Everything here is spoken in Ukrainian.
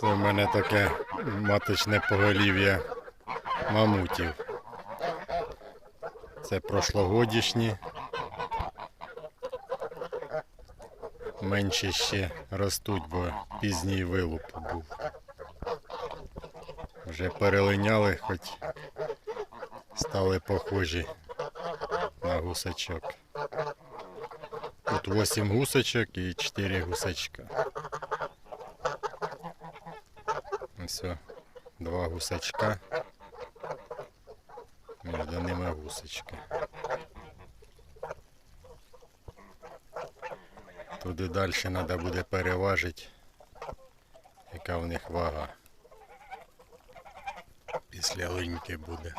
Це в мене таке маточне поголів'я мамутів. Це прошлогодішні. Менші ще ростуть, бо пізній вилуп був. Вже перелиняли, хоч стали похожі на гусачок. Тут 8 гусачок і 4 гусачка. О, два гусачка. Між ними гусочки. Туди далі треба буде переважити, яка в них вага. Після линьки буде.